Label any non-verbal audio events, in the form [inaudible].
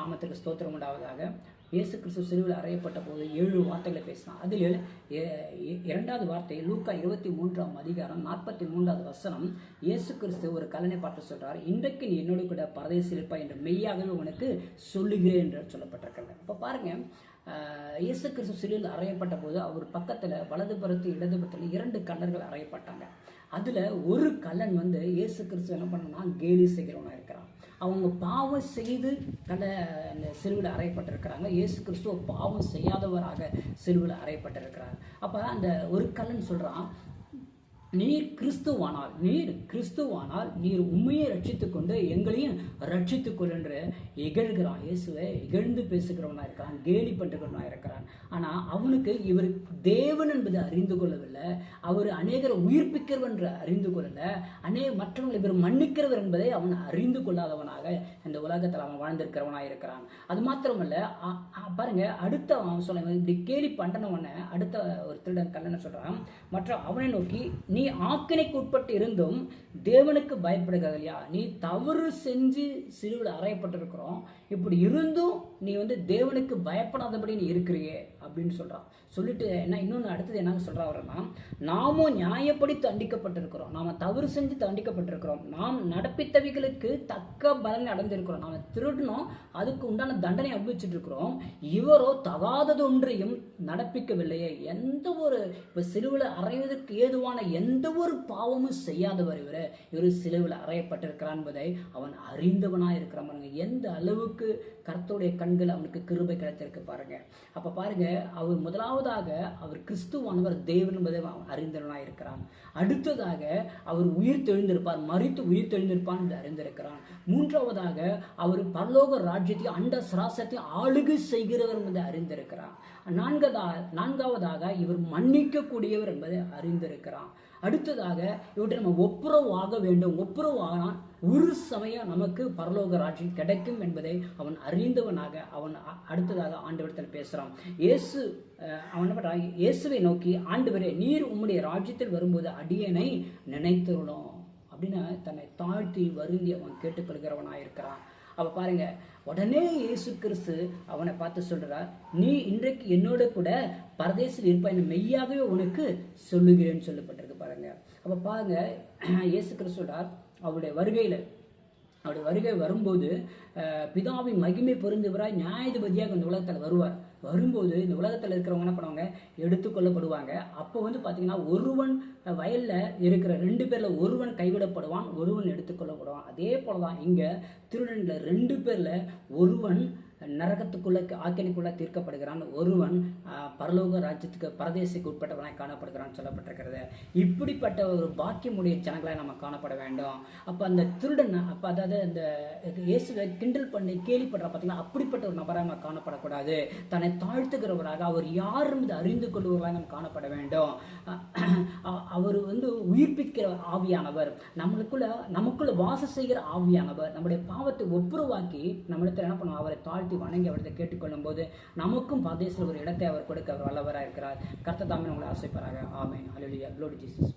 நாமத்துக்கு ஸ்தோத்திரம் உண்டாவதாக. இயேசு கிறிஸ்து சிலுவில் அறையப்பட்ட போது ஏழு வார்த்தைகளை பேசினா அதில் இரண்டாவது வார்த்தை லூக்கா இருபத்தி மூன்றாம் அதிகாரம் நாற்பத்தி மூன்றாவது வசனம். இயேசு கிறிஸ்து ஒரு கலனை பார்த்து சொல்றார் இன்றைக்கு நீ என்னோடு கூட பரதேசில் இருப்பாய் என்று மெய்யாகவே உனக்கு சொல்லுகிறேன் என்று சொல்லப்பட்டிருக்கிறது. இப்போ பாருங்க இயேசு கிறிஸ்து சிலுவில் அறையப்பட்ட போது அவர் பக்கத்தில் வலதுபுறத்து இடதுபுறத்தில் இரண்டு கல்லர்கள் அறையப்பட்டாங்க. அதில் ஒரு கல்லன் வந்து இயேசு கிறிஸ்து என்ன பண்ணணும்னா கேலி செய்கிறவனாக அவங்க பாவம் செய்து கல அந்த சிலுவில் அறையப்பட்டிருக்கிறாங்க. இயேசு கிறிஸ்துவ பாவம் செய்யாதவராக சிலுவில் அறையப்பட்டிருக்கிறார். அப்போ அந்த ஒரு கல்லன் சொல்கிறான் நீர் கிறிஸ்துவானால் நீர் கிறிஸ்துவானால் நீர் உண்மையை ரட்சித்துக் கொண்டு எங்களையும் ரட்சித்துக் கொள்ளுன்ற என்று இகழ்கிறான் இயேசுவை. இகழ்ந்து பேசுகிறவனாக இருக்கிறான் கேலி பண்ணுறவனாக இருக்கிறான். ஆனால் அவனுக்கு இவர் தேவன் என்பதை அறிந்து கொள்ளவில்லை. அவர் அநேகரை உயிர்ப்பிக்கிறவர் என்று அறிந்து கொள்ளலை. அநேக மற்றவங்களை இவர் மன்னிக்கிறவர் என்பதை அவன் அறிந்து கொள்ளாதவனாக இந்த உலகத்தில் அவன் வாழ்ந்திருக்கிறவனாக இருக்கிறான். அது மாத்திரமல்ல பாருங்க அடுத்த அவன் சொல்ல இப்படி கேலி பண்ணுறவனை அடுத்த ஒரு திருடன் கல்லனை சொல்கிறான் மற்ற அவனை நோக்கி நீ ஆக்கினைக்கு உட்பட்டு இருந்தும் தேவனுக்கு பயப்படுகிறது இல்லையா நீ தவறு செஞ்சு சிறுவில் அறையப்பட்டிருக்கிறோம். இப்படி இருந்தும் நீ வந்து தேவனுக்கு பயப்படாதபடி நீ இருக்கிறியே அப்படின்னு சொல்கிறான் சொல்லிட்டு என்ன இன்னொன்று அடுத்தது என்ன சொல்றாருன்னா நாமும் நியாயப்படி தண்டிக்கப்பட்டிருக்கிறோம். நாம் தவறு செஞ்சு தண்டிக்கப்பட்டிருக்கிறோம். நாம் நடப்பித்தவைகளுக்கு தக்க பலன் அடைந்திருக்கிறோம். நாம் திருடணும் அதுக்கு உண்டான தண்டனை அனுபவிச்சுட்டு இருக்கிறோம் இவரோ தகாதது ஒன்றையும் நடப்பிக்கவில்லையே. எந்த ஒரு இப்போ சிலுவில் அறைவதற்கு ஏதுவான எந்த எந்த ஒரு பாவமும் செய்யாதவர் இவர். இவர் சிலுவில் அறையப்பட்டிருக்கிறார் என்பதை அவன் அறிந்தவனாக இருக்கிறான் பாருங்க. எந்த அளவுக்கு கர்த்தருடைய கண்கள் அவனுக்கு கிருபை கிடைத்திருக்கு பாருங்க. அப்போ பாருங்க அவர் முதலாவதாக அவர் கிறிஸ்துவானவர் தேவன் என்பதை அவன் அறிந்தவனாக இருக்கிறான். அடுத்ததாக அவர் உயிர் தெழுந்திருப்பார் மறித்து உயிர் தெழுந்திருப்பான் என்று அறிந்திருக்கிறான். மூன்றாவதாக அவர் பரலோக ராஜ்யத்தை அண்ட சராசத்தை ஆளுகை செய்கிறவர் என்பதை அறிந்திருக்கிறான் நான்கதா நான்காவதாக இவர் மன்னிக்கக்கூடியவர் என்பதை அறிந்திருக்கிறான் அடுத்ததாக இவற்றை நம்ம ஒப்புரவு ஆக வேண்டும். ஒப்புரவு ஆனால் ஒரு சமயம் நமக்கு பரலோக ராட்சி கிடைக்கும் என்பதை அவன் அறிந்தவனாக அவன் அ- அடுத்ததாக ஆண்டவரத்தில் பேசுகிறான் இயேசு அவன் என்ன இயேசுவை நோக்கி ஆண்டவரே நீர் உம்முடைய ராஜ்யத்தில் வரும்போது அடியனை நினைத்துள்ளோம் அப்படின்னு தன்னை தாழ்த்தி வருந்தி அவன் கேட்டுக்கொள்கிறவனாக இருக்கிறான் அப்போ பாருங்க உடனே இயேசு கிறிஸ்து அவனை பார்த்து சொல்றார் நீ இன்றைக்கு என்னோட கூட பரதேசில் இருப்பாய் மெய்யாகவே உனக்கு சொல்லுகிறேன்னு சொல்லப்பட்டிருக்கு பாருங்க. அப்ப பாருங்க [clears throat] இயேசு கிறிஸ்து அவருடைய வருகையில் அவருடைய வருகை வரும்போது பிதாவின் மகிமை பொருந்தவராய் நியாயாதிபதியாக இந்த உலகத்தில் வருவார். வரும்போது இந்த உலகத்தில் இருக்கிறவங்க என்ன பண்ணுவாங்க? எடுத்துக்கொள்ளப்படுவாங்க. அப்போ வந்து பார்த்தீங்கன்னா ஒருவன் வயலில் இருக்கிற ரெண்டு பேரில் ஒருவன் கைவிடப்படுவான் ஒருவன் எடுத்துக்கொள்ளப்படுவான். அதே போல தான் இங்கே திருடனில் ரெண்டு பேரில் ஒருவன் நரகத்துக்குள்ள ஆக்கினிக்குள்ள தீர்க்கப்படுகிறான். ஒருவன் பரலோக ராஜ்யத்துக்கு பரதேசிக்கு உட்பட்டவனாய் காணப்படுகிறான் சொல்லப்பட்டிருக்கிறது. இப்படிப்பட்ட ஒரு பாக்கியமுடைய ஜனங்களாய் நம்ம காணப்பட வேண்டும். அப்போ அந்த திருடன் அப்போ அதாவது அந்த இயேசுவை கிண்டல் பண்ணி கேள்விப்படுற பார்த்தீங்கன்னா அப்படிப்பட்ட ஒரு நபராக நம்ம காணப்படக்கூடாது. தன்னை தாழ்த்துகிறவராக அவர் யார் மீது அறிந்து கொள்வர்களாக நம்ம காணப்பட வேண்டும். அவர் வந்து உயிர்ப்பிக்கிற ஆவியானவர். நம்மளுக்குள்ள நமக்குள்ள வாசம் செய்கிற ஆவியானவர். நம்முடைய பாவத்தை ஒப்புரவாக்கி நம்மளுக்கு என்ன பண்ணுவோம் அவரை தாழ்த்தி வணங்கி அவரத்தை கேட்டுக்கொள்ளும் போது நமக்கும் பரதேசில் ஒரு இடத்தை அவர் கொடுக்க அவர் வல்லவராக இருக்கிறார் கர்த்ததாமே உங்களை ஆசைப்பாராக ஆமேன். அலுவலியா க்ளோடி ஜீசஸ்